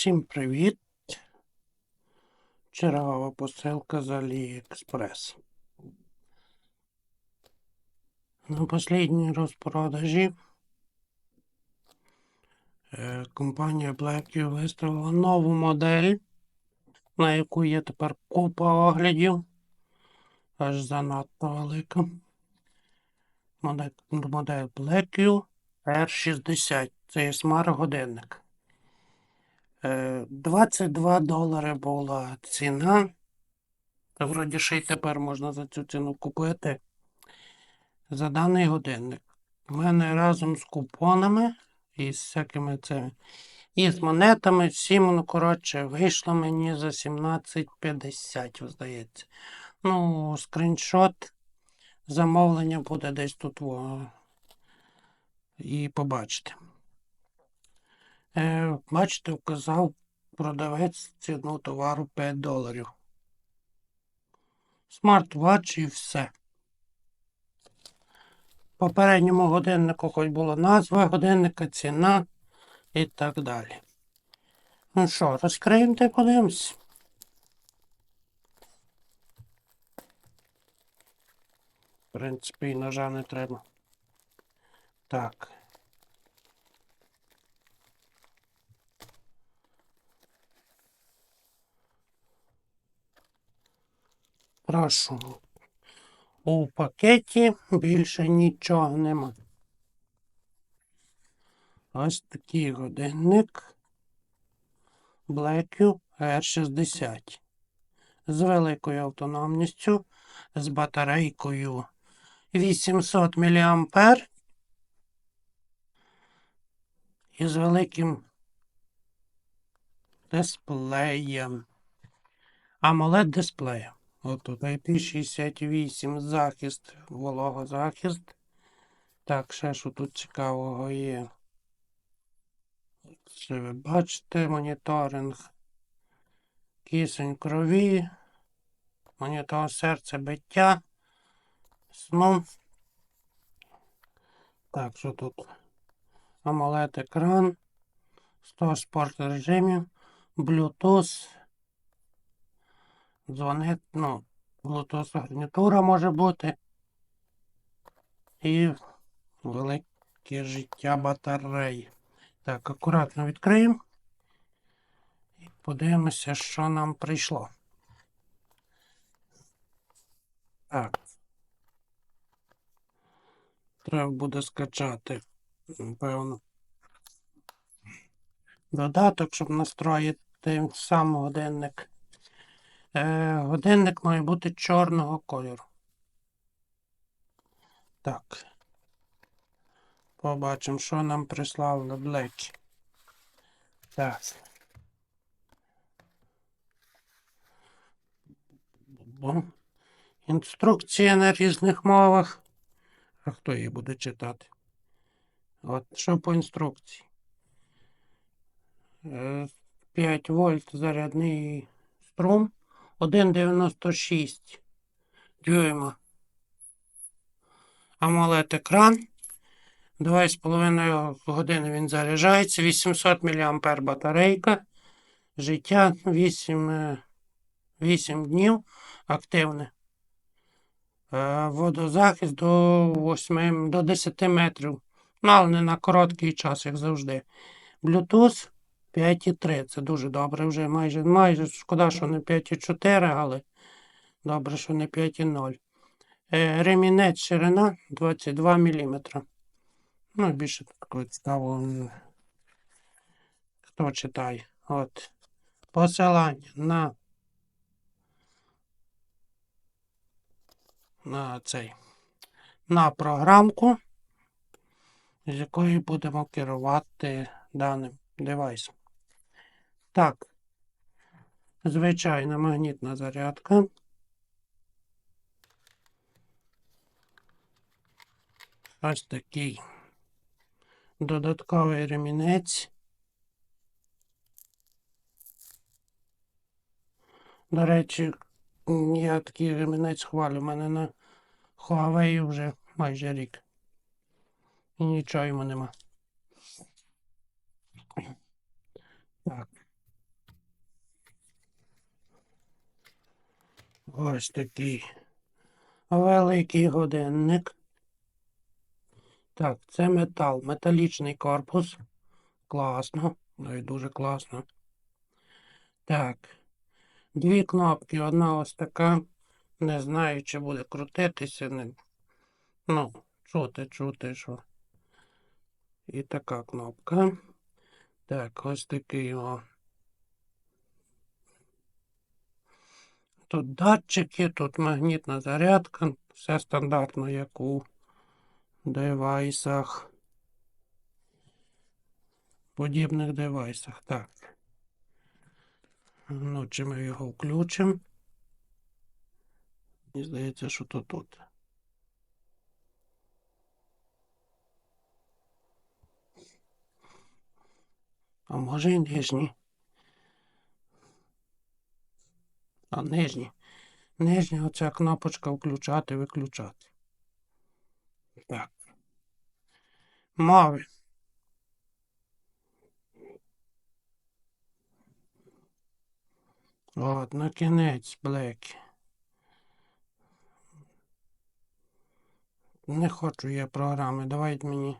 Всім привіт! Чергова посилка з AliExpress. На останній розпродажі е, компанія Blackview виставила нову модель, на яку є тепер купа оглядів. Аж занадто велика. Модель, Blackview R60. Це є смарт-годинник. Е, 22 долари була ціна. Вроді ще й тепер можна за цю ціну купити. За даний годинник. У мене разом з купонами і з всякими цими. І з монетами всім, ну, коротше, вийшло мені за 17,50, здається. Ну, скріншот замовлення буде десь тут. Во, і побачите. Е, бачите, вказав продавець ціну товару 5 доларів. Смарт-ватч і все. В попередньому годиннику хоч була назва годинника, ціна і так далі. Ну що, розкриємо та подивимось. В принципі, і ножа не треба. Так. Прошу. У пакеті більше нічого нема. Ось такий годинник Blackview R60 з великою автономністю, з батарейкою 800 мА і з великим дисплеєм. AMOLED дисплеєм. От тут IP68 захист, вологозахист. Так, ще що тут цікавого є. Це ви бачите, моніторинг. Кисень крові. Монітор серцебиття. Сну. Так, що тут? AMOLED екран. 100 спорт режимів. Bluetooth. Дзвонить, ну, Bluetooth гарнітура може бути. І велике життя батареї. Так, акуратно відкриємо. І подивимося, що нам прийшло. Так. Треба буде скачати, напевно. Додаток, щоб настроїти сам годинник. Е, годинник має бути чорного кольору. Так. Побачимо, що нам прислали Black. Так. Інструкція на різних мовах. А хто її буде читати? От що по інструкції? Е, 5 вольт зарядний струм. 1,96 дюйма. AMOLED екран. 2,5 години він заряджається. 800 мА батарейка. Життя 8, 8 днів активне. Е, Водозахист до 8, до 10 метрів. Ну, але не на короткий час, як завжди. Bluetooth 5,3. Це дуже добре вже майже. Майже шкода, що не 5,4, але добре, що не 5,0. Е, ремінець ширина 22 мм. Ну, більше такого цікавого. Хто читає? От. Посилання на, на цей. На програмку, з якої будемо керувати даним девайсом. Так. Звичайна магнітна зарядка. Ось такий додатковий ремінець. До речі, я такий ремінець хвалю. У мене на Huawei вже майже рік. І нічого йому нема. Так. Ось такий великий годинник. Так, це метал, металічний корпус. Класно, навіть дуже класно. Так. Дві кнопки, одна ось така. Не знаю, чи буде крутитися. Не... Ну, чути, чути, що. І така кнопка. Так, ось такий о. Тут датчики, тут магнітна зарядка. Все стандартно, як у девайсах. Подібних девайсах. Так. Ну, чи ми його включимо? Мені здається, що то тут. А може і нижній. А нижній. Нижня оця кнопочка включати, виключати. Так. Мови. От, на кінець, Блек. Не хочу я програми, давайте мені.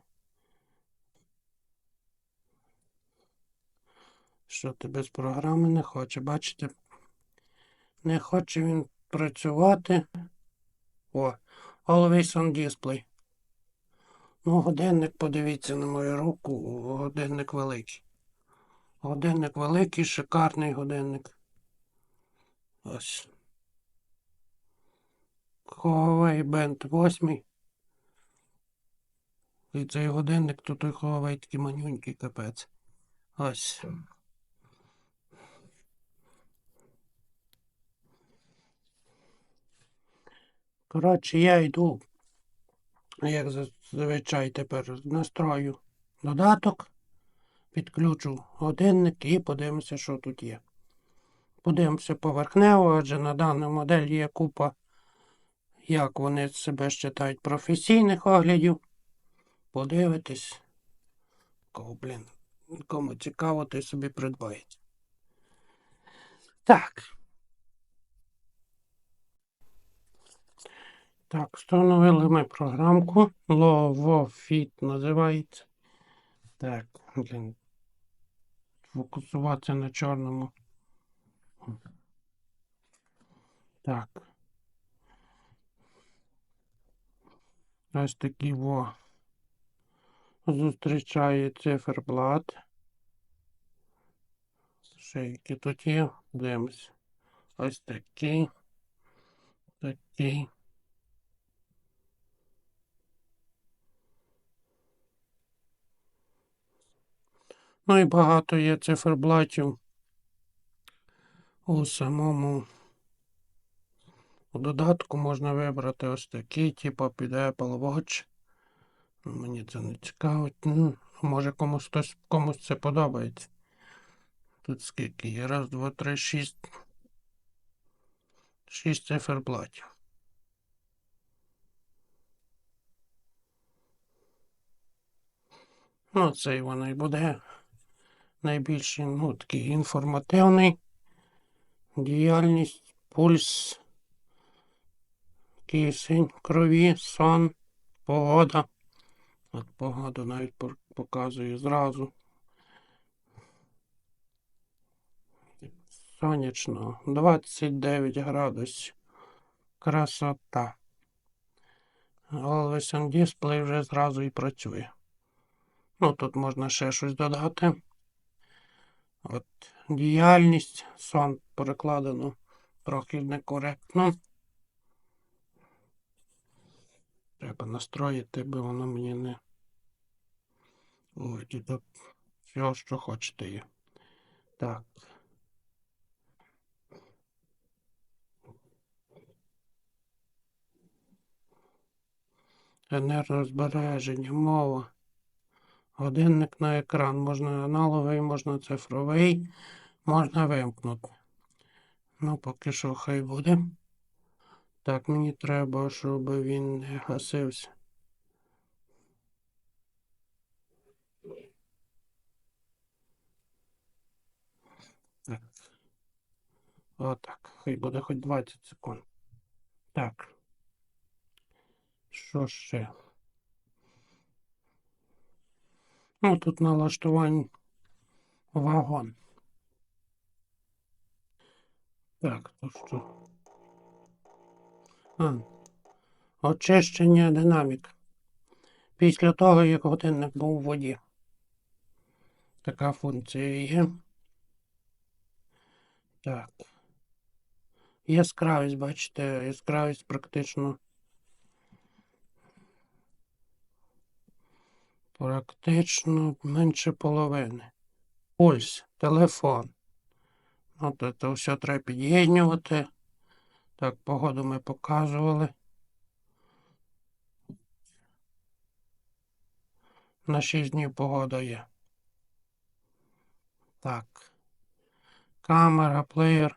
Що ти без програми не хоче, бачите? Не хоче він працювати. О, Always on display. Ну, годинник, подивіться на мою руку, годинник великий. Годинник великий, шикарний годинник. Ось. Huawei Band 8. І цей годинник, то той Huawei такий манюнький капець. Ось. Коротше, я йду, як зазвичай тепер настрою додаток, підключу годинник і подивимося, що тут є. Подивимося поверхнево, адже на дану модель є купа, як вони себе вважають, професійних оглядів. Подивитись. Кого, блін, кому цікаво, той собі придбається. Так. Так, встановили ми програмку. LovoFit називається. Так, блін. Фокусуватися на чорному. Так. Ось такий во. Зустрічає циферблат. Які тут є. Дивимось. Ось такий. Такий. Ну і багато є циферблатів у самому у додатку можна вибрати ось такий, типу під Apple Watch. Мені це не цікавить. Ну, може комусь хтось комусь це подобається. Тут скільки є? Раз, два, три, шість. Шість циферблатів. Ну, цей воно і буде найбільший, ну, такий інформативний. Діяльність, пульс, кисень, крові, сон, погода. От погоду навіть показую зразу. Сонячно, 29 градусів. Красота. Always on display вже зразу і працює. Ну, тут можна ще щось додати. От діяльність, сон перекладено трохи некоректно. Треба настроїти, бо воно мені не. Ой, і тут все, що хочете. Так. Енергозбереження, мова. Годинник на екран. Можна аналоговий, можна цифровий, можна вимкнути. Ну, поки що хай буде. Так, мені треба, щоб він не гасився. Так. Отак. Хай буде хоч 20 секунд. Так. Що ще? Ну, тут налаштувань вагон. Так, то що? А, очищення динамік. Після того, як годинник був у воді. Така функція є. Так. Яскравість, бачите, яскравість практично. Практично менше половини. Пульс, телефон. От це все треба під'єднювати. Так, погоду ми показували. На 6 днів погода є. Так. Камера, плеєр,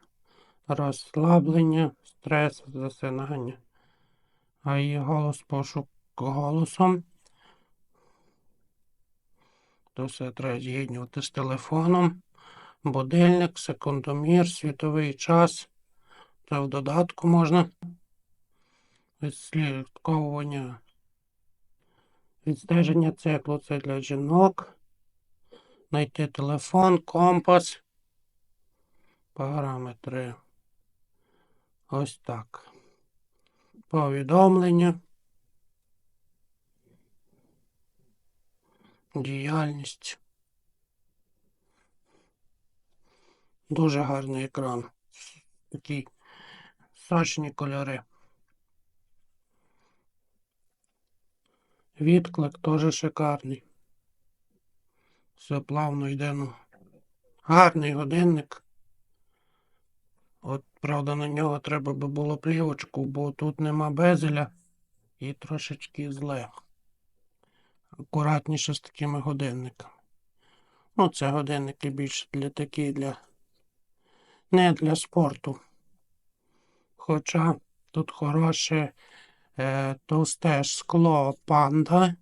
розслаблення, стрес, засинання. А її голос пошук голосом. То все треба з'єднювати з телефоном. Будильник, секундомір, світовий час. Це в додатку можна. Відслідковування. Відстеження циклу це для жінок. Знайти телефон, компас. Параметри. Ось так. Повідомлення. Діяльність. Дуже гарний екран. Такі сочні кольори. Відклик теж шикарний. Все плавно йде. Ну. Гарний годинник. От, правда, на нього треба би було плівочку, бо тут нема безеля і трошечки зле. Акуратніше з такими годинниками. Ну, це годинники більше для такі для. Не для спорту. Хоча тут хороше е, товсте скло панда.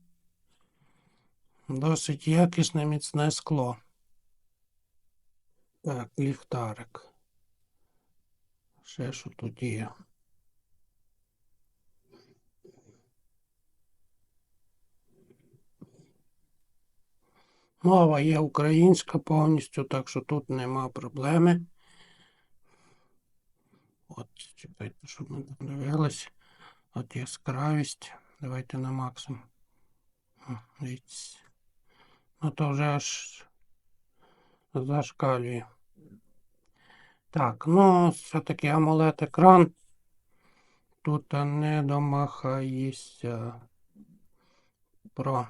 Досить якісне міцне скло. Так, ліхтарик. Ще що тут є. Мова є українська повністю, так що тут нема проблеми. От, чекайте, щоб ми дивились. От яскравість. Давайте на максимум. Ну то вже аж зашкалює. Так, ну все-таки амулет екран. Тут не домахаєшся про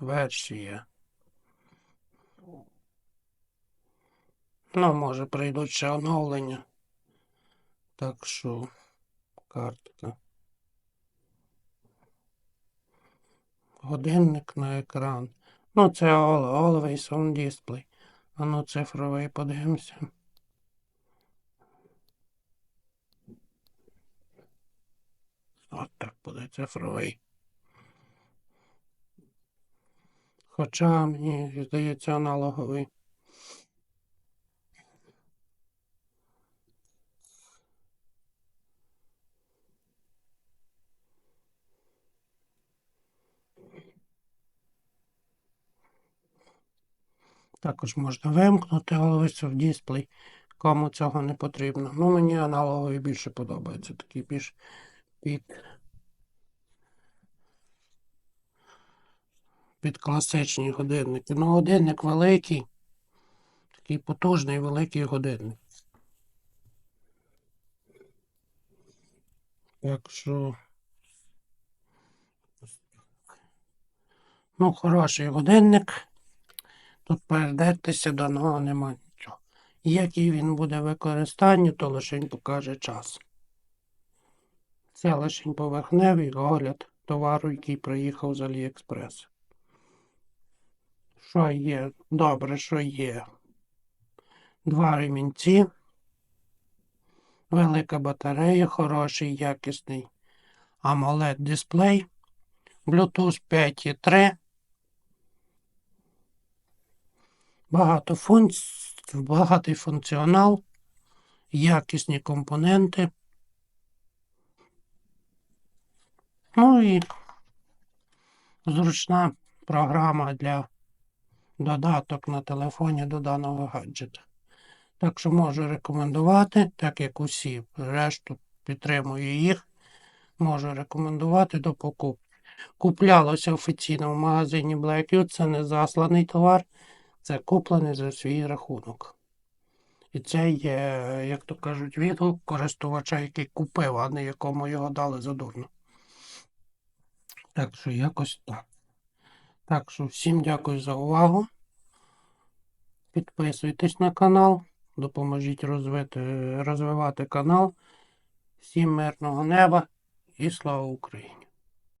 версія. Ну, може прийдуть ще оновлення. Так що картка. Годинник на екран. Ну, це Always on display. А ну цифровий подивимося. От так буде цифровий. Хоча мені здається аналоговий. Також можна вимкнути Always в дисплей, кому цього не потрібно. Ну, мені аналоговий більше подобається. Такий більш під, під класичні годинники. Ну, годинник великий. Такий потужний великий годинник. Так що. Ну, хороший годинник. Тут передертися до нього нема нічого. Який він буде в використанні, то лишень покаже час. Це лишень поверхневий огляд товару, який приїхав з Аліекспрес. Що є? Добре, що є. Два ремінці. Велика батарея, хороший, якісний AMOLED дисплей. Bluetooth 5.3. Багато багатий функціонал. якісні компоненти. Ну і зручна програма для додаток на телефоні до даного гаджета. Так що можу рекомендувати, так як усі решту підтримую їх, можу рекомендувати до покупки. Куплялося офіційно в магазині Black U, це не засланий товар, це куплений за свій рахунок. І це є, як то кажуть, відгук користувача, який купив, а не якому його дали задурно. Так що якось так. Так що всім дякую за увагу. Підписуйтесь на канал, допоможіть розвити, розвивати канал. Всім мирного неба і слава Україні!